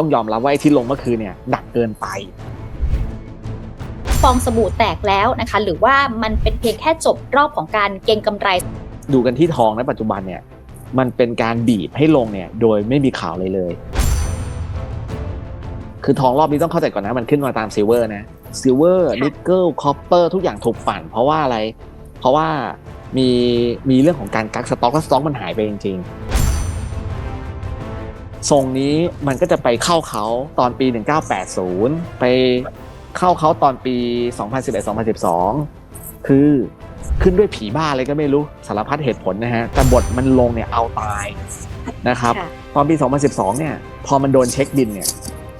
ต้องยอมรับว่าไอ้ที่ลงเมื่อคืนเนี่ยหนักเกินไป ฟองสบู่แตกแล้วนะคะ หรือว่ามันเป็นเพียงแค่จบรอบของการเก็งกำไร ดูกันที่ทองในปัจจุบันเนี่ยมันเป็นการบีบให้ลงเนี่ยโดยไม่มีข่าวเลยเลย คือทองรอบนี้ต้องเข้าใจก่อนนะ มันขึ้นมาตามซิลเวอร์นะซิลเวอร์ค่ะนิกเกิลคอปเปอร์ทุกอย่างถูกปั่น เพราะว่าอะไร เพราะว่ามีมีเรื่องของการกักสต็อกและสต็อกมันหายไปจริง ๆ ทรงนี้มันก็จะไปเข้าเขาตอนปี 1980 ไปเข้าเขาตอนปี 2011-2012 คือขึ้นด้วยผีบ้าอะไรก็ไม่รู้สารพัดเหตุผลนะฮะแต่บทมันลงเนี่ยเอาตายนะครับค่ะตอนปี 2012 เนี่ยพอมันโดนเช็คบินเนี่ย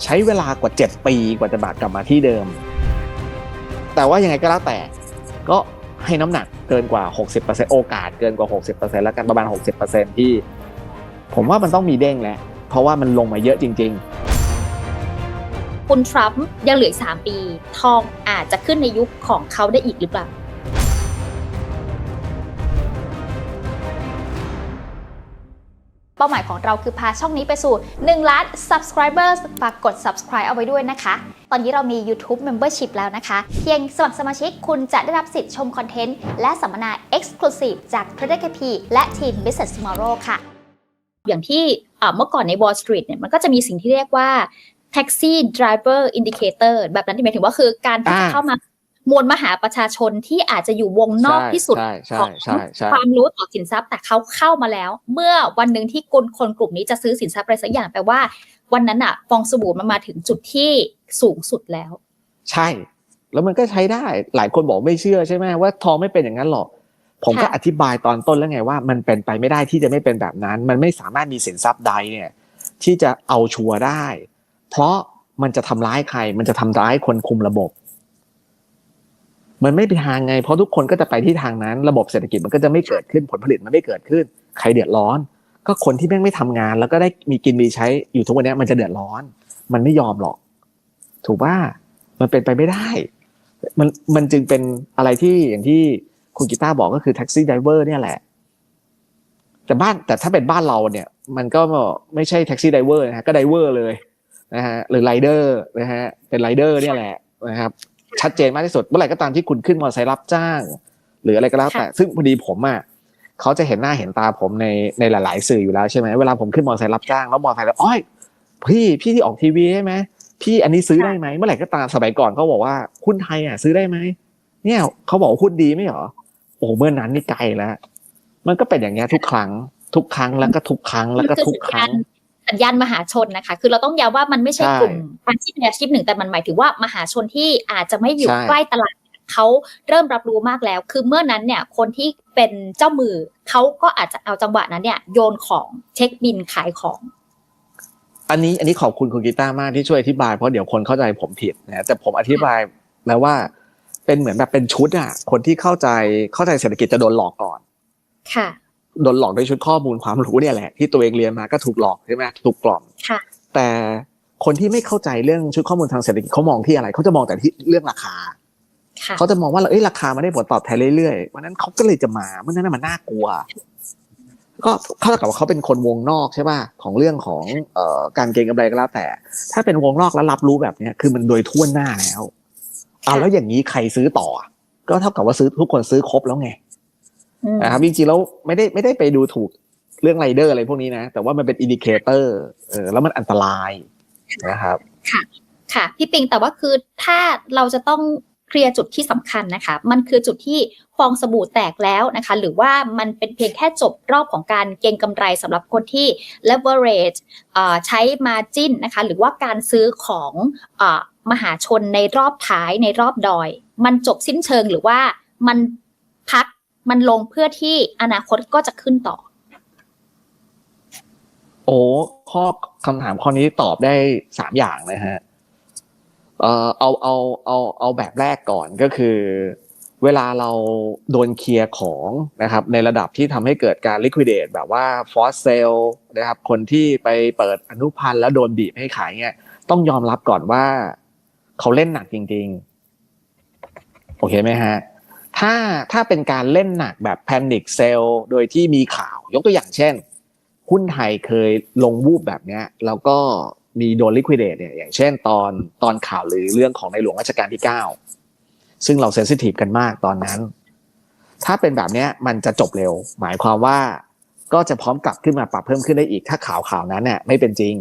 ใช้เวลากว่า 7 ปีกว่าจะบากกลับมาที่เดิม แต่ว่ายังไงก็แล้วแต่ก็ให้น้ำหนักเกินกว่า 60%โอกาสเกินกว่า 60%แล้วกันประมาณ 60%ที่ ผมว่ามันต้องมีเด้งแหละ เพราะว่ามันลงมาเยอะจริงคุณทรัมป์ยังเหลืออีกสามปี ทองอาจจะขึ้นในยุคของเขาได้อีกหรือเปล่า เป้าหมายของเราคือพาช่องนี้ไปสู่ 1 ล้าน subscribers ฝากกด subscribe เอาไว้ด้วยนะคะ ตอนนี้เรามี YouTube Membership แล้วนะคะ เพียงสมัครสมาชิกคุณจะได้รับสิทธิ์ชมคอนเทนต์ และสัมมนา Exclusive จาก Trader KP และทีม Business Tomorrow ค่ะ อย่างที่ เอ่อเมื่อก่อนใน Wall Street เนี่ยมันก็จะมีสิ่งที่เรียกว่า Taxi Driver Indicator แบบนั้นที่หมายถึงว่าคือการที่จะอ่าเข้ามามวลมหาประชาชนที่อาจจะอยู่วงๆนอกใช่ที่สุดใช่ใช่ของใช่ใช่ความรู้ต่อสินทรัพย์ แต่เขาเข้ามาแล้ว เมื่อวันหนึ่งที่คนคนกลุ่มนี้จะซื้อสินทรัพย์อะไรสักอย่างแปลว่า วันนั้นอะฟองสบู่มันมาถึงจุดที่สูงสุดแล้ว ใช่ แล้วมันก็ใช้ได้หลายคนบอกไม่เชื่อใช่ไหมว่าทองไม่เป็นอย่างนั้นหรอก ผมก็ค่ะอธิบายตอนต้นแล้วไงว่า มันเป็นไปไม่ได้ที่จะไม่เป็นแบบนั้น มันไม่สามารถมีสินทรัพย์ใดเนี่ยที่จะเอาชัวร์ได้ เพราะมันจะทำร้ายใคร มันจะทำร้ายคนคุมระบบ มันไม่เป็นทางไง เพราะทุกคนก็จะไปที่ทางนั้น ระบบเศรษฐกิจมันก็จะไม่เกิดขึ้นผลผลิตมันไม่เกิดขึ้น ใครเดือดร้อน ก็คนที่แม่งไม่ทำงาน แล้วก็ได้มีกินมีใช้อยู่ทุกวันเนี้ยมันจะเดือดร้อน มันไม่ยอมหรอก ถูกป่ะมันเป็นไปไม่ได้ มันมันจึงเป็นอะไรที่อย่างที่ คุณกีตาร์บอกก็คือแท็กซี่ไดเวอร์เนี่ยแหละ แต่บ้านแต่ถ้าเป็นบ้านเราเนี่ย มันก็ไม่ใช่แท็กซี่ไดเวอร์นะฮะก็ไดเวอร์เลยนะฮะหรือไรเดอร์นะฮะเป็นไรเดอร์เนี่ยแหละนะครับ ชัดเจนมากที่สุดเมื่อไหร่ก็ตามที่คุณขึ้นมอเตอร์ไซค์รับจ้าง หรืออะไรก็แล้วแต่ซึ่งพอดีผมอะเขาจะเห็นหน้าเห็นตาผมในในหลาย ๆ สื่ออยู่แล้วใช่ไหมเวลาผมขึ้นมอเตอร์ไซค์รับจ้างแล้วมอเตอร์ไซค์แล้วอ้อยพี่พี่ที่ออกทีวีใช่ไหมพี่อันนี้ซื้อได้ไหมเมื่อไหร่ก็ตามสมัยก่อนเขาบอกว่าหุ้นไทยอะซื้อได้ไหมเนี่ยเขาบอกว่าหุ้นดีไม่เหรอโอ้โหเมื่อนั้นนี่ไกลแล้ว มันก็เป็นอย่างเงี้ยทุกครั้ง ทุกครั้งแล้วก็ทุกครั้งแล้วก็ทุกครั้งสัญญาณมหาชนนะคะ คือเราต้องย้ำว่ามันไม่ใช่ใช่กลุ่มอาชีพเป็นอาชีพหนึ่งแต่มันหมายถึงว่ามหาชนที่อาจจะไม่อยู่ใช่ใกล้ตลาดเขาเริ่มรับรู้มากแล้ว คือเมื่อนั้นเนี่ยคนที่เป็นเจ้ามือเขาก็อาจจะเอาจังหวะนั้นเนี่ยโยนของเช็คบินขายของ อันนี้อันนี้ขอบคุณคุณกีตาร์มากที่ช่วยอธิบายเพราะเดี๋ยวคนเข้าใจผมผิดนะแต่ผมอธิบายแล้วว่า เป็นเหมือนแบบเป็นชุดอะ คนที่เข้าใจเข้าใจเศรษฐกิจจะโดนหลอกก่อน ค่ะ โดนหลอกด้วยชุดข้อมูลความรู้เนี่ยแหละ ที่ตัวเองเรียนมาก็ถูกหลอกใช่ไหมถูกกล่อมค่ะ แต่คนที่ไม่เข้าใจเรื่องชุดข้อมูลทางเศรษฐกิจเขามองที่อะไรเขาจะมองแต่ที่เรื่องราคาค่ะเขาจะมองว่าเอ้ยราคามันได้ผลตอบแทนเรื่อยๆวันนั้นเขาก็เลยจะมาเมื่อนั้นนะมันน่ากลัว ก็เท่ากับว่าเขาเป็นคนวงนอกใช่ป่ะของเรื่องของเอ่อการเก็งกำไรก็แล้วแต่ ถ้าเป็นวงนอกแล้วรับรู้แบบเนี้ยคือมันโดยทั่วหน้าแล้ว เอาแล้วอย่างนี้ใครซื้อต่อ ก็เท่ากับว่าซื้อทุกคนซื้อครบแล้วไงอืมนะครับจริงๆแล้วไม่ได้ไม่ได้ไปดูถูกเรื่องไรเดอร์อะไรพวกนี้นะ แต่ว่ามันเป็นอินดิเคเตอร์เออแล้วมันอันตรายนะครับ ค่ะพี่ปิงแต่ว่าคือถ้าเราจะต้องเคลียร์จุดที่สำคัญนะคะ มันคือจุดที่ฟองสบู่แตกแล้วนะคะ หรือว่ามันเป็นเพียงแค่จบรอบของการเก็งกำไรสำหรับคนที่ leverage เอ่อใช้ margin นะคะ หรือว่าการซื้อของเออ มหาชนในรอบท้ายในรอบดอย มันจบสิ้นเชิงหรือว่ามันพักมันลงเพื่อที่อนาคตก็จะขึ้นต่อ โอ้ข้อคำถามข้อนี้ตอบได้สามอย่างนะฮะเออเอาเอาเอาเอาแบบแรกก่อนก็คือ เวลาเราโดนเคลียร์ของนะครับในระดับที่ทำให้เกิดการ liquidate แบบว่า force sale นะครับคนที่ไปเปิดอนุพันธ์แล้วโดนบีบให้ขายเนี่ยต้องยอมรับก่อนว่า เขาเล่นหนักจริง ๆ โอเคไหมฮะ ถ้าถ้าเป็นการเล่นหนักแบบ panic sell โดยที่มีข่าว ยกตัวอย่างเช่น หุ้นไทยเคยลงวูบแบบเนี้ย แล้วก็มีโดนลิควิดเดตเนี่ยอย่างเช่น ตอนตอนข่าวหรือเรื่องของในหลวงรัชกาลที่เก้าซึ่งเราเซนซิทีฟกันมากตอนนั้น ถ้าเป็นแบบเนี้ยมันจะจบเร็ว หมายความว่าก็จะพร้อมกลับขึ้นมาปรับเพิ่มขึ้นได้อีกถ้าข่าวข่าวนั้นเนี่ยไม่เป็นจริง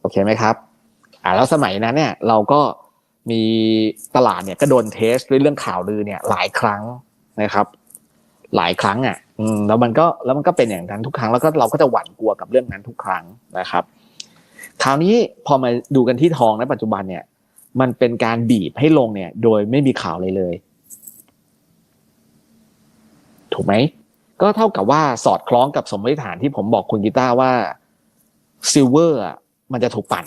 โอเคไหมครับอ่าแล้วสมัยนั้นเนี่ยเราก็ มีตลาดเนี่ยก็โดนเทสด้วยเรื่องข่าวลือเนี่ยหลายครั้งนะครับ หลายครั้งอะแล้วมันก็แล้วมันก็เป็นอย่างนั้นทุกครั้งแล้วก็เราก็จะหวั่นกลัวกับเรื่องนั้นทุกครั้งนะครับ คราวนี้พอมาดูกันที่ทองในปัจจุบันเนี่ย มันเป็นการบีบให้ลงเนี่ย โดยไม่มีข่าวเลยเลย ถูกไหมก็เท่ากับว่าสอดคล้องกับสมมติฐานที่ผมบอกคุณกีตาร์ว่าซิลเวอร์มันจะถูกปั่น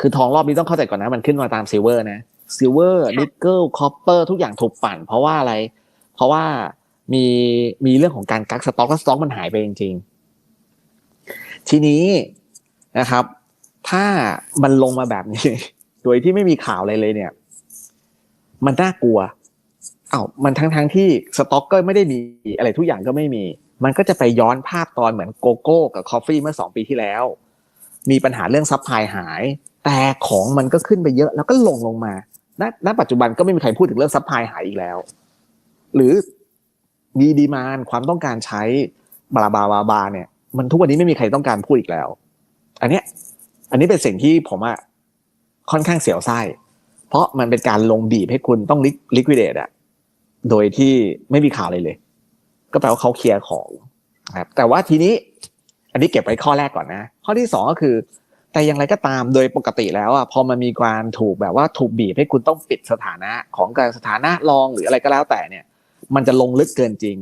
คือทองรอบนี้ต้องเข้าใจก่อนนะมันขึ้นมาตามซิลเวอร์นะซิลเวอร์นิกเกิลคอปเปอร์ทุกอย่างถูกปั่น เพราะว่าอะไร เพราะว่ามีมีเรื่องของการกักสต็อกแล้วสต็อกมันหายไปจริง ๆ ทีนี้นะครับ ถ้ามันลงมาแบบนี้ โดยที่ไม่มีข่าวอะไรเลยเนี่ย มันน่ากลัวอ้าวมันทั้งทั้งๆที่สต็อกก็ไม่ได้มีอะไรทุกอย่างก็ไม่มี มันก็จะไปย้อนภาพตอนเหมือนโกโก้กับคอฟฟี่เมื่อสองปีที่แล้ว มีปัญหาเรื่องซัพพลายหาย แต่ของมันก็ขึ้นไปเยอะแล้วก็ลงลงมาณณปัจจุบันก็ไม่มีใครพูดถึงเรื่องซัพพลายหายอีกแล้ว หรือมีดีมานความต้องการใช้บลาบาบาบาเนี่ย มันทุกวันนี้ไม่มีใครต้องการพูดอีกแล้ว อันเนี้ย อันนี้เป็นสิ่งที่ผมอะค่อนข้างเสียวไส้ เพราะมันเป็นการลงบีบให้คุณต้องลิควิดเดตอะโดยที่ไม่มีข่าวเลยเลย ก็แปลว่าเขาเคลียร์ของครับแต่ว่าทีนี้ อันนี้เก็บไว้ข้อแรกก่อนนะ ข้อที่สองก็คือ แต่อย่างไรก็ตามโดยปกติแล้วอะพอมันมีการถูกแบบว่าถูกบีบให้คุณต้องปิดสถานะของการสถานะรองหรืออะไรก็แล้วแต่เนี่ย มันจะลงลึกเกินจริง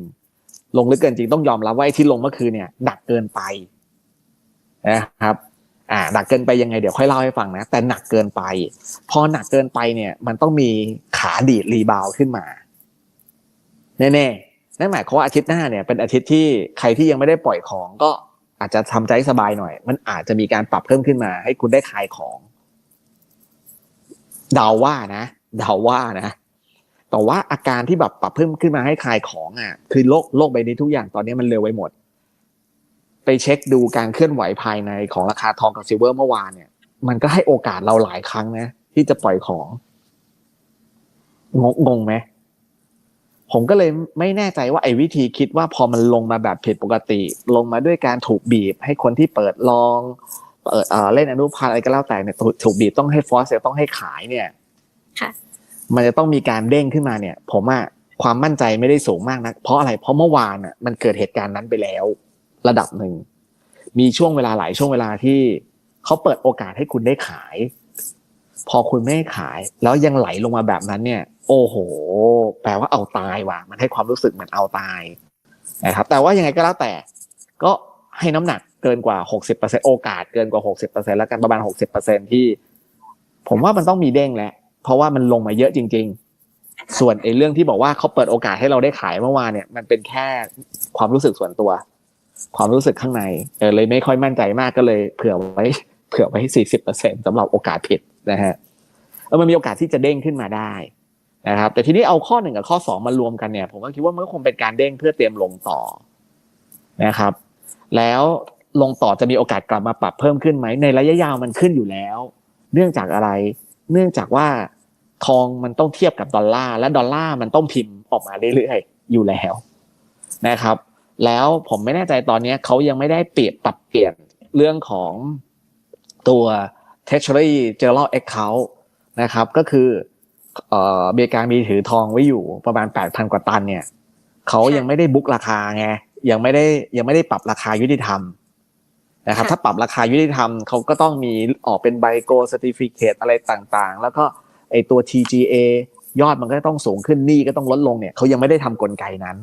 ลงลึกเกินจริงต้องยอมรับว่าที่ลงเมื่อคืนเนี่ยหนักเกินไปนะครับอ่าหนักเกินไปยังไงเดี๋ยวค่อยเล่าให้ฟังนะ แต่หนักเกินไป พอหนักเกินไปเนี่ย มันต้องมีขาดีดรีบาวขึ้นมาแน่ๆนั่นหมายความว่าอาทิตย์หน้าเนี่ยเป็นอาทิตย์ที่ใครที่ยังไม่ได้ปล่อยของก็ อาจจะทำใจสบายหน่อย มันอาจจะมีการปรับเพิ่มขึ้นมา ให้คุณได้ขายของ เดาว่านะเดาว่านะแต่ว่าอาการที่แบบปรับเพิ่มขึ้นมาให้ขายของอะ คือโลกโลกใบนี้ทุกอย่างตอนนี้มันเร็วไปหมด ไปเช็คดูการเคลื่อนไหวภายในของราคาทองกับซิลเวอร์เมื่อวานเนี่ย มันก็ให้โอกาสเราหลายครั้งนะที่จะปล่อยของ งงงงไหม ผมก็เลยไม่แน่ใจว่าไอ้วิธีคิดว่าพอมันลงมาแบบผิดปกติ ลงมาด้วยการถูกบีบให้คนที่เปิดลองเปิดเอ่อเล่นอนุพันธ์อะไรก็แล้วแต่เนี่ยถูกถูกบีบต้องให้ฟอสเซลต้องให้ขายเนี่ยค่ะมันจะต้องมีการเด้งขึ้นมาเนี่ย ผมอะความมั่นใจไม่ได้สูงมากนะเพราะอะไรเพราะเมื่อวานอะมันเกิดเหตุการณ์นั้นไปแล้ว ระดับหนึ่งมีช่วงเวลาหลายช่วงเวลาที่เขาเปิดโอกาสให้คุณได้ขาย พอคุณไม่ให้ขาย แล้วยังไหลลงมาแบบนั้นเนี่ย โอ้โห แปลว่าเอาตายว่ะ มันให้ความรู้สึกเหมือนเอาตายนะครับ แต่ว่ายังไงก็แล้วแต่ ก็ให้น้ำหนักเกินกว่า 60%โอกาสเกินกว่า 60%แล้วกันประมาณ 60%ที่ ผมว่ามันต้องมีเด้งแหละ เพราะว่ามันลงมาเยอะจริง ๆ ส่วนไอ้เรื่องที่บอกว่าเขาเปิดโอกาสให้เราได้ขายเมื่อวานเนี่ย มันเป็นแค่ความรู้สึกส่วนตัว ความรู้สึกข้างในเออเลยไม่ค่อยมั่นใจมากก็เลย เผื่อไว้ เผื่อไว้40%สำหรับโอกาสผิดนะฮะแล้วมันมีโอกาสที่จะเด้งขึ้นมาได้ นะครับแต่ทีนี้เอาข้อหนึ่งกับข้อสองมารวมกันเนี่ย ผมก็คิดว่ามันก็คงเป็นการเด้งเพื่อเตรียมลงต่อนะครับ แล้วลงต่อจะมีโอกาสกลับมาปรับเพิ่มขึ้นไหมในระยะยาวมันขึ้นอยู่แล้ว เนื่องจากอะไร เนื่องจากว่าทองมันต้องเทียบกับดอลลาร์และดอลลาร์มันต้องพิมพ์ออกมาเรื่อยๆอยู่แล้วนะครับ แล้วผมไม่แน่ใจตอนนี้เขายังไม่ได้เปลี่ยนปรับเปลี่ยนเรื่องของตัว Treasury General Account นะครับ ก็คือ เอ่ออเมริกามีถือทองไว้อยู่ประมาณ8,000กว่าตันเนี่ยเขายังไม่ได้บุ๊กราคาไงยังไม่ได้ยังไม่ได้ปรับราคายุติธรรมนะครับค่ะถ้าปรับราคายุติธรรมเขาก็ต้องมีออกเป็นใบโกล certificate อะไรต่างๆ แล้วก็ไอตัว TGA ยอดมันก็ต้องสูงขึ้นหนี้ก็ต้องลดลงเนี่ยเขายังไม่ได้ทำกลไกนั้น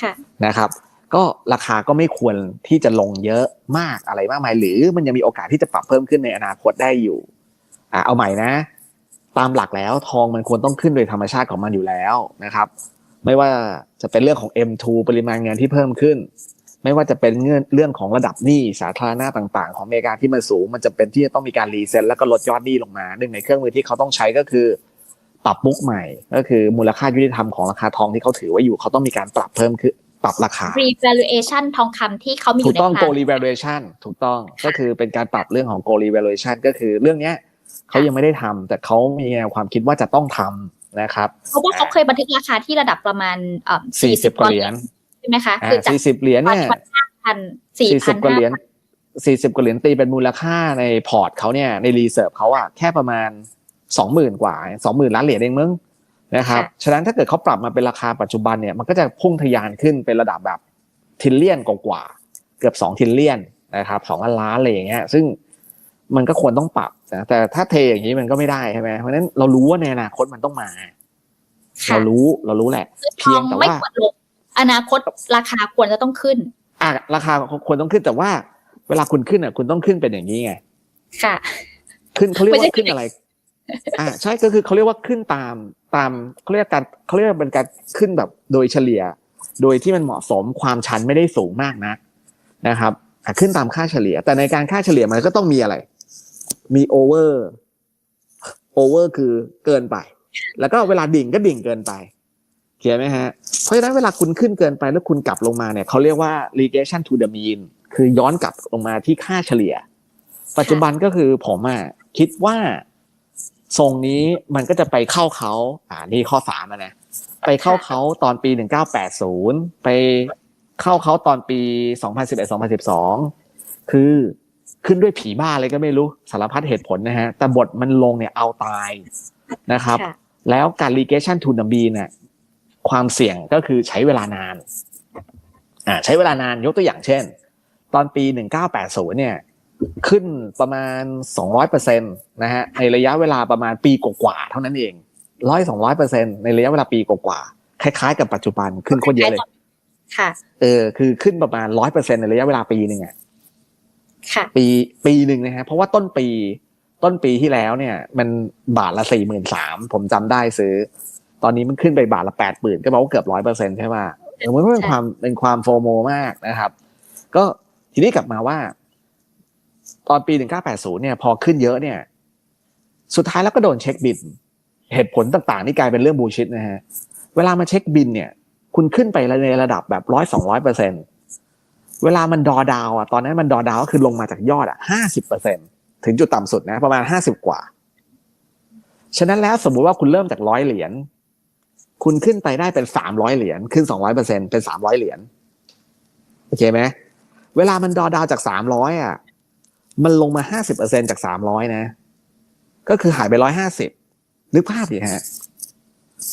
ค่ะนะครับ ก็ราคาก็ไม่ควรที่จะลงเยอะมากอะไรมากมาย หรือมันยังมีโอกาสที่จะปรับเพิ่มขึ้นในอนาคตได้อยู่อ่าเอาใหม่นะ ตามหลักแล้วทองมันควรต้องขึ้นโดยธรรมชาติของมันอยู่แล้วนะครับ ไม่ว่าจะเป็นเรื่องของ M2 ปริมาณเงินที่เพิ่มขึ้น ไม่ว่าจะเป็นเงื่อนเรื่องของระดับหนี้สาธารณะต่าง ๆ ของอเมริกาที่มันสูง มันจะเป็นที่จะต้องมีการรีเซ็ตแล้วก็ลดยอดหนี้ลงมาหนึ่งในเครื่องมือที่เขาต้องใช้ก็คือปรับบุ๊กใหม่ ก็คือมูลค่ายุติธรรมของราคาทองที่เขาถือไว้อยู่เขาต้องมีการปรับเพิ่มขึ้นปรับราคา revaluation ทองคำที่เขามีอถูกยู่ในต้องคลั gold revaluation ถูกต้องก็คือเป็นการปรับเรื่องของ gold revaluation ก็คือเรื่องเนี้ย เขายังไม่ได้ทำแต่เขามีแนวความคิดว่าจะต้องทำนะครับเพราะว่าเขาเคยบันทึกราคาที่ระดับประมาณเอ่อ40กว่าเหรียญใช่ไหมคะอ่าคือจาก40เหรียญเนี่ยพันสี่พัน40กว่าเหรียญ40กว่าเหรียญตีเป็นมูลค่าในพอร์ตเขาเนี่ยในรีเซิร์ฟเขาอะแค่ประมาณ20,000กว่า20,000ล้านเหรียญเองมึงนะครับฉะนั้นถ้าเกิดเขาปรับมาเป็นราคาปัจจุบันเนี่ยมันก็จะพุ่งทะยานขึ้นเป็นระดับแบบทิลเลียนกว่าๆเกือบ2ทิลเลียนนะครับ2ล้านล้านอะไรอย่างเงี้ยซึ่ง มันก็ควรต้องปรับนะแต่ถ้าเทอย่างนี้มันก็ไม่ได้ใช่ไหมเพราะฉะนั้นเรารู้ว่าในอนาคตมันต้องมาค่ะเรารู้เรารู้แหละคือทเพียองงแต่ไม่ว่าควรลงอนาคตราคาควรจะต้องขึ้น อะราคาควรต้องขึ้นแต่ว่า เวลาคุณขึ้นอะ คุณต้องขึ้นเป็นอย่างนี้ไงค่ะ ขึ้นเขาเรียกไม่ใช่ว่าขึ้นอะไร อ่าใช่ก็คือเขาเรียกว่าขึ้นตามตามเขาเรียกการเขาเรียกว่าเป็นการขึ้นแบบโดยเฉลี่ย โดยที่มันเหมาะสมความชันไม่ได้สูงมากนักนะครับอะขึ้นตามค่าเฉลี่ย แต่ในการค่าเฉลี่ยมันก็ต้องมีอะไร มีโอเวอร์โอเวอร์คือเกินไป แล้วก็เวลาดิ่งก็ดิ่งเกินไปเขียนไหมฮะ เพราะฉะนั้นเวลาคุณขึ้นเกินไปแล้วคุณกลับลงมาเนี่ยเขาเรียกว่า regression to the mean คือย้อนกลับลงมาที่ค่าเฉลี่ย ปัจจุบันก็คือผมอะคิดว่าทรงนี้มันก็จะไปเข้าเขาอ่านี่ข้อสามอะนะ ไปเข้าเขาตอนปีหนึ่งเก้าแปดศูนย์ไปเข้าเขาตอนปีสองพันสิบเอ็ดสองพันสิบสองคือ ขึ้นด้วยผีบ้าอะไรก็ไม่รู้สารพัดเหตุผลนะฮะ แต่บทมันลงเนี่ยเอาตายนะครับค่ะแล้วการ regression to the mean เนี่ยความเสี่ยงก็คือใช้เวลานานอ่าใช้เวลานานยกตัวอย่างเช่น ตอนปี 1980 เนี่ย ขึ้นประมาณ 200เปอร์เซ็นตนะฮะในระยะเวลาประมาณปีกว่าๆเท่านั้นเองร้อยสองร้อยเปอร์เซ็นในระยะเวลาปีกว่าๆคล้ายๆ กับปัจจุบันขึ้นโคตรเยอะเลย ค่ะ เออ คือขึ้นประมาณร้อยเปอร์เซ็นในระยะเวลาปีหนึ่งอะค่ะ ปีปีหนึ่งนะฮะเพราะว่าต้นปี ต้นปีที่แล้วเนี่ย มันบาทละสี่หมื่นสามผมจำได้ซื้อ ตอนนี้มันขึ้นไปบาทละแปดหมื่นก็แปลว่าเกือบร้อยเปอร์เซ็นใช่ป่ะเออมันก็เป็นใช่ความเป็นความโฟโมมากนะครับ ก็ทีนี้กลับมาว่า ตอนปีหนึ่งเก้าแปดศูนย์เนี่ยพอขึ้นเยอะเนี่ย สุดท้ายแล้วก็โดนเช็คบินเหตุผลต่างๆ นี่กลายเป็นเรื่องบูชิดนะฮะ เวลามาเช็คบินเนี่ย คุณขึ้นไปในระดับแบบร้อยสองร้อยเปอร์เซ็น เวลามันดอดาวอะตอนนั้นมันดอดาวก็คือลงมาจากยอดอะห้าสิบเปอร์เซ็นถึงจุดต่ำสุดนะประมาณห้าสิบกว่า ฉะนั้นแล้วสมมุติว่าคุณเริ่มจากร้อยเหรียญคุณขึ้นไปได้เป็นสามร้อยเหรียญขึ้นสองร้อยเปอร์เซ็นเป็นสามร้อยเหรียญโอเคไหมเวลามันดอดาวจากสามร้อยอะมันลงมาห้าสิบเปอร์เซ็นจากสามร้อยนะ ก็คือหายไปร้อยห้าสิบนึกภาพดิฮะ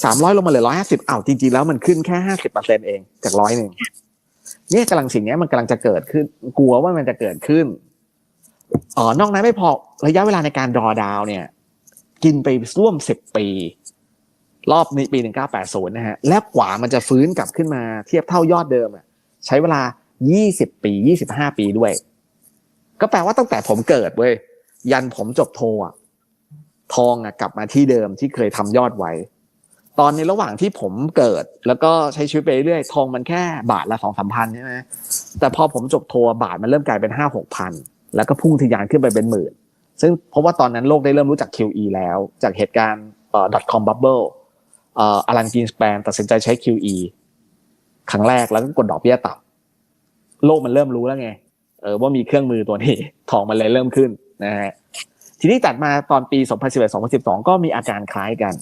สามร้อยลงมาเหลือร้อยห้าสิบอ้าวจริงๆแล้วมันขึ้นแค่ห้าสิบเปอร์เซ็นเองจากร้อยหนึ่ง เนี่ยกำลังสิ่งนี้มันกำลังจะเกิดขึ้น กลัวว่ามันจะเกิดขึ้นอ๋อนอกนั้นไม่พอระยะเวลาในการดอดาวเนี่ย กินไปร่วมสิบปี รอบในปีหนึ่งเก้าแปดศูนย์นะฮะ และกว่ามันจะฟื้นกลับขึ้นมาเทียบเท่ายอดเดิมอะใช้เวลายี่สิบปียี่สิบห้าปีด้วย ก็แปลว่าตั้งแต่ผมเกิดเว้ยยันผมจบโทอะทองอะกลับมาที่เดิมที่เคยทำยอดไว้ ตอนในระหว่างที่ผมเกิด แล้วก็ใช้ชีวิตไปเรื่อยทองมันแค่บาทละสองสามพันใช่ไหมแต่พอผมจบโทอะบาทมันเริ่มกลายเป็นห้าหกพันแล้วก็พุ่งทะยานขึ้นไปเป็นหมื่น ซึ่งเพราะว่าตอนนั้นโลกได้เริ่มรู้จัก QE แล้ว จากเหตุการณ์เอ่อ .com bubble เอ่ออลันกินสแปนตัดสินใจใช้ QE ครั้งแรกแล้วก็กดดอกเบี้ยต่ำโลกมันเริ่มรู้แล้วไงเออว่ามีเครื่องมือตัวนี้ทองมันเลยเริ่มขึ้นนะฮะทีนี้ตัดมาตอนปี 2011-2012 ก็มีอาการคล้ายกัน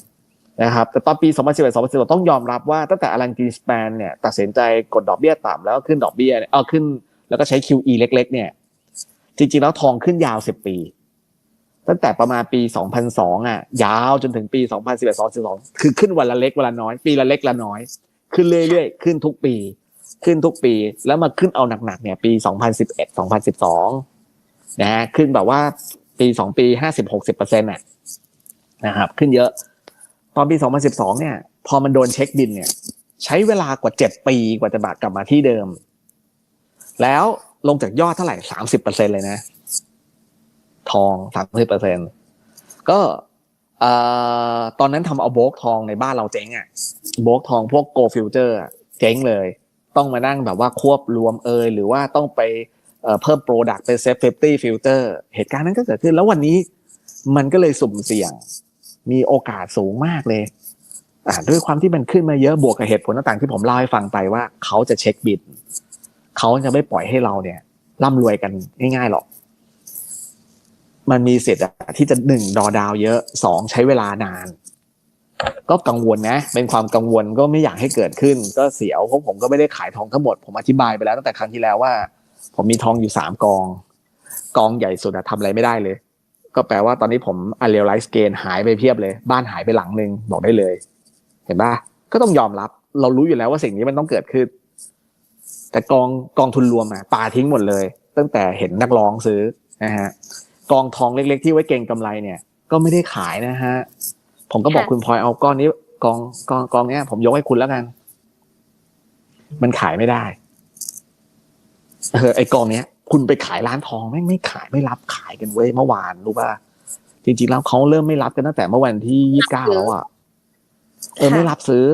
นะครับแต่ตอนปี 2011-2012 ต้องยอมรับว่าตั้งแต่อลันกินสแปนเนี่ยตัดสินใจกดดอกเบี้ยต่ำแล้วก็ขึ้นดอกเบี้ยเออขึ้น แล้วก็ใช้ QE เล็ก ๆ เนี่ย จริง ๆ แล้วทองขึ้นยาว 10 ปี ตั้งแต่ประมาณปี 2002 อะ ยาวจนถึงปี 2011-2012 คือขึ้นวันละเล็กวันละน้อย ปีละเล็กละน้อย ขึ้นเรื่อยๆ ขึ้นทุกปี ขึ้นทุกปี แล้วมาขึ้นเอาหนักๆเนี่ยปี 2011 2012 นะฮะขึ้นแบบว่าปี 2 ปี 50-60เปอร์เซ็นต์่ะนะครับ ขึ้นเยอะ ตอนปี 2012 เนี่ย พอมันโดนเช็คบินเนี่ย ใช้เวลากว่า 7 ปีกว่าจะบากลับมาที่เดิม แล้วลงจากยอดเท่าไหร่ 30เปอร์เซ็นเลยนะ ทอง 30เปอร์เซ็นก็เอ่อตอนนั้นทำเอาโบกทองในบ้านเราเจ๊งอะโบกทองพวกโกฟิวเจอร์เจ๊งเลย ต้องมานั่งแบบว่าควบรวมเอยหรือว่าต้องไปเอ่อเพิ่มโปรดักต์เป็นเซฟเฟตี้ฟิลเตอร์เหตุการณ์นั้นก็เกิดขึ้น แล้ววันนี้มันก็เลยสุ่มเสี่ยง มีโอกาสสูงมากเลยอ่าด้วยความที่มันขึ้นมาเยอะบวกกับเหตุผลต่างๆที่ผมเล่าให้ฟังไปว่าเขาจะเช็คบิดเขาจะไม่ปล่อยให้เราเนี่ยร่ำรวยกันง่ายๆหรอก มันมีเสิทธิ์อะที่จะหนึ่งดอดาวเยอะสองใช้เวลานาน ก็กังวลนะ เป็นความกังวลก็ไม่อยากให้เกิดขึ้น ก็เสียวเพราะผมก็ไม่ได้ขายทองทั้งหมด ผมอธิบายไปแล้วตั้งแต่ครั้งที่แล้วว่า ผมมีทองอยู่สามกอง กองใหญ่สุดทำอะไรไม่ได้เลย ก็แปลว่าตอนนี้ผมอันเรียลไลซ์เกนหายไปเพียบเลย บ้านหายไปหลังหนึ่งบอกได้เลย เห็นปะก็ต้องยอมรับ เรารู้อยู่แล้วว่าสิ่งนี้มันต้องเกิดขึ้น แต่กองกองทุนรวมอะปาทิ้งหมดเลย ตั้งแต่เห็นนักร้องซื้อนะฮะกองทองเล็กๆ ที่ไว้เก็งกำไรเนี่ย ก็ไม่ได้ขายนะฮะผมก็บอกค่ะคุณพลอยเอาก้อนนี้กองกองกองเนี้ย ผมยกให้คุณแล้วกัน มันขายไม่ได้เออไอกองเนี้ย คุณไปขายร้านทองแม่งไม่ขายไม่รับขายกันเว้ยเมื่อวานรู้ป่ะจริงๆแล้วเขาเริ่มไม่รับกันตั้งแต่เมื่อวันที่ยี่สิบเก้าแล้วอะเออไม่รับซื้อ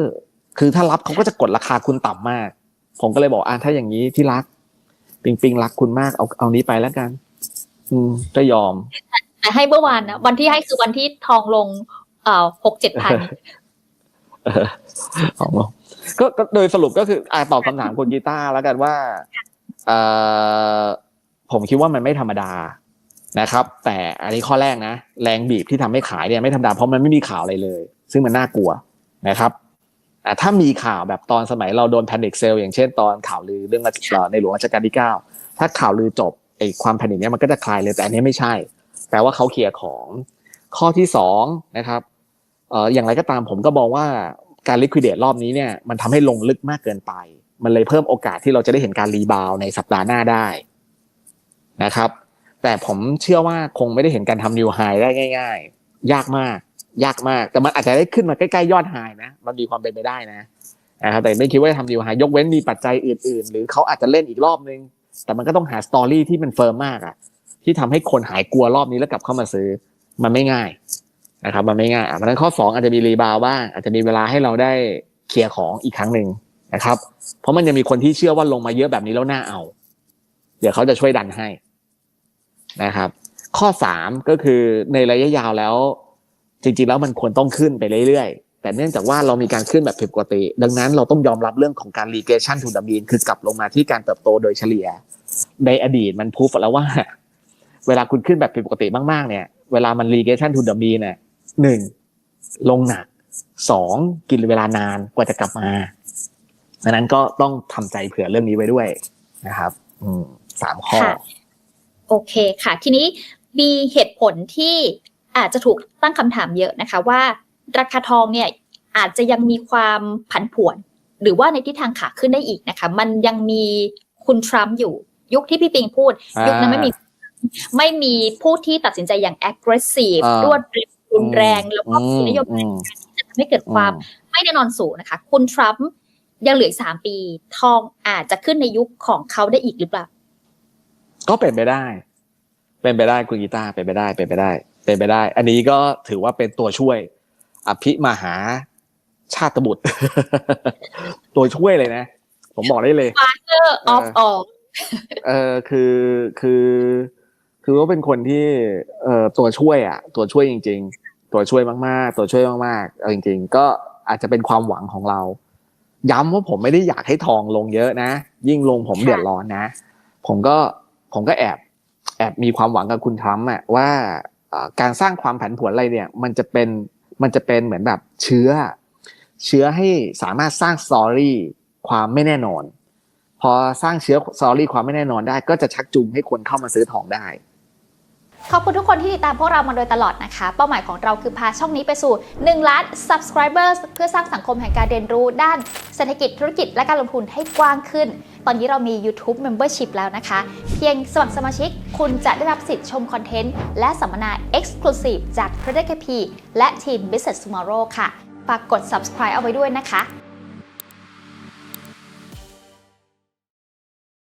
คือถ้ารับเขาก็จะกดราคาคุณต่ำมาก ผมก็เลยบอกอ่าถ้าอย่างนี้ที่รัก ปิงปิงรักคุณมากเอาเอานี้ไปแล้วกัน อืมก็ยอม แต่ให้เมื่อวานนะวันที่ให้คือวันที่ทองลง เอ่อหกเจ็ดพันเออของเราก็ก็โดยสรุปก็คืออ่าตอบคำถามคุณกีตาร์แล้วกันว่าเอ่อ ผมคิดว่ามันไม่ธรรมดานะครับ แต่อันนี้ข้อแรกนะ แรงบีบที่ทำให้ขายเนี่ยไม่ธรรมดาเพราะมันไม่มีข่าวอะไรเลย ซึ่งมันน่ากลัวนะครับถ้ามีข่าวแบบตอนสมัยเราโดนแพนิคเซลอย่างเช่นตอนข่าวลือเรื่องรัชในหลวงรัชกาลที่เก้าถ้าข่าวลือจบไอ้ความแพนิคเนี้ยมันก็จะคลายเลยแต่อันนี้ไม่ใช่ แปลว่าเขาเคลียร์ของข้อที่สองนะครับเอ่ออย่างไรก็ตามผมก็มองว่าการ liquidate รอบนี้เนี่ยมันทำให้ลงลึกมากเกินไป มันเลยเพิ่มโอกาสที่เราจะได้เห็นการรีบาวในสัปดาห์หน้าได้ นะครับ แต่ผมเชื่อว่าคงไม่ได้เห็นการทำนิวไฮได้ง่าย ๆ ยากมาก ยากมาก แต่มันอาจจะได้ขึ้นมาใกล้ๆยอดไฮนะ มันมีความเป็นไปได้นะนะครับแต่ไม่คิดว่าจะทำนิวไฮยกเว้นมีปัจจัยอื่น ๆ หรือเขาอาจจะเล่นอีกรอบนึง แต่มันก็ต้องหาสตอรี่ที่มันเฟิร์มมากอะที่ทำให้คนหายกลัวรอบนี้แล้วกลับเข้ามาซื้อ มันไม่ง่ายนะครับ มันไม่ง่ายอะเพราะนั้นข้อสองอาจจะมีรีบาวบ้างอาจจะมีเวลาให้เราได้เคลียร์ของอีกครั้งหนึ่งนะครับ เพราะมันยังมีคนที่เชื่อว่าลงมาเยอะแบบนี้แล้วน่าเอา เดี๋ยวเขาจะช่วยดันให้ นะครับ ข้อสามก็คือในระยะยาวแล้ว จริงๆแล้วมันควรต้องขึ้นไปเรื่อยๆ แต่เนื่องจากว่าเรามีการขึ้นแบบผิดปกติ ดังนั้นเราต้องยอมรับเรื่องของการ regression to the mean คือกลับลงมาที่การเติบโตโดยเฉลี่ย ในอดีตมันพูฟแล้วว่า เวลาคุณขึ้นแบบผิดปกติมากๆเนี่ย เวลามัน regression to the mean เนี่ยหนึ่งลงหนักสองกินเวลานานกว่าจะกลับมาดังนั้นก็ต้องทำใจเผื่อเรื่องนี้ไว้ด้วยนะครับ อืมสามข้อ โอเคค่ะ ทีนี้มีเหตุผลที่อาจจะถูกตั้งคำถามเยอะนะคะว่า ราคาทองเนี่ยอาจจะยังมีความผันผวน หรือว่าในทิศทางขาขึ้นได้อีกนะคะ มันยังมีคุณทรัมป์อยู่ ยุคที่พี่ปิงพูดอ่ายุยุคนั้นไม่มีไม่มีผู้ที่ตัดสินใจอย่าง aggressive อ่ารวดเร็วรุนแรง แล้วก็มีนโยบายอืมที่จะทำให้เกิดความไม่แน่นอนสูงนะคะ คุณทรัมป์ยังเหลืออกสามปี ทองอาจจะขึ้นในยุคของเขาได้อีกหรือเปล่า ก็เป็นไปได้ เป็นไปได้คุณกีตาร์เป็นไปได้เป็นไปได้ เป็นไปได้ อันนี้ก็ถือว่าเป็นตัวช่วย อภิมหาชาติบุตร ตัวช่วยเลยนะ ผมบอกได้เลย Father of เออ all เออคือคือคือว่าเป็นคนที่เอ่อตัวช่วยอะ ตัวช่วยจริง ๆ ตัวช่วยมากๆ ตัวช่วยมากๆเอาจริง ๆ ก็อาจจะเป็นความหวังของเรา ย้ำว่าผมไม่ได้อยากให้ทองลงเยอะนะ ยิ่งลงผมค่ะเดือดร้อนนะ ผมก็ ผมก็แอบแอบมีความหวังกับคุณทรัมป์อะว่าการสร้างความผันผวนอะไรเนี่ย มันจะเป็นมันจะเป็นเหมือนแบบเชื้อ เชื้อให้สามารถสร้างสตอรี่ความไม่แน่นอน พอสร้างเชื้อสตอรี่ความไม่แน่นอนได้ ก็จะชักจูงให้คนเข้ามาซื้อทองได้ ขอบคุณทุกคนที่ติดตามพวกเรามาโดยตลอดนะคะ เป้าหมายของเราคือพาช่องนี้ไปสู่ 1 ล้าน subscribers เพื่อสร้างสังคมแห่งการเรียนรู้ด้านเศรษฐกิจธุรกิจและการลงทุนให้กว้างขึ้น ตอนนี้เรามี YouTube Membership แล้วนะคะ เพียงสมัครสมาชิก คุณจะได้รับสิทธิ์ชมคอนเทนต์ และสัมมนา Exclusive จาก Credit p และทีม Business Tomorrow ค่ะ ฝากกด subscribe เอาไว้ด้วยนะคะ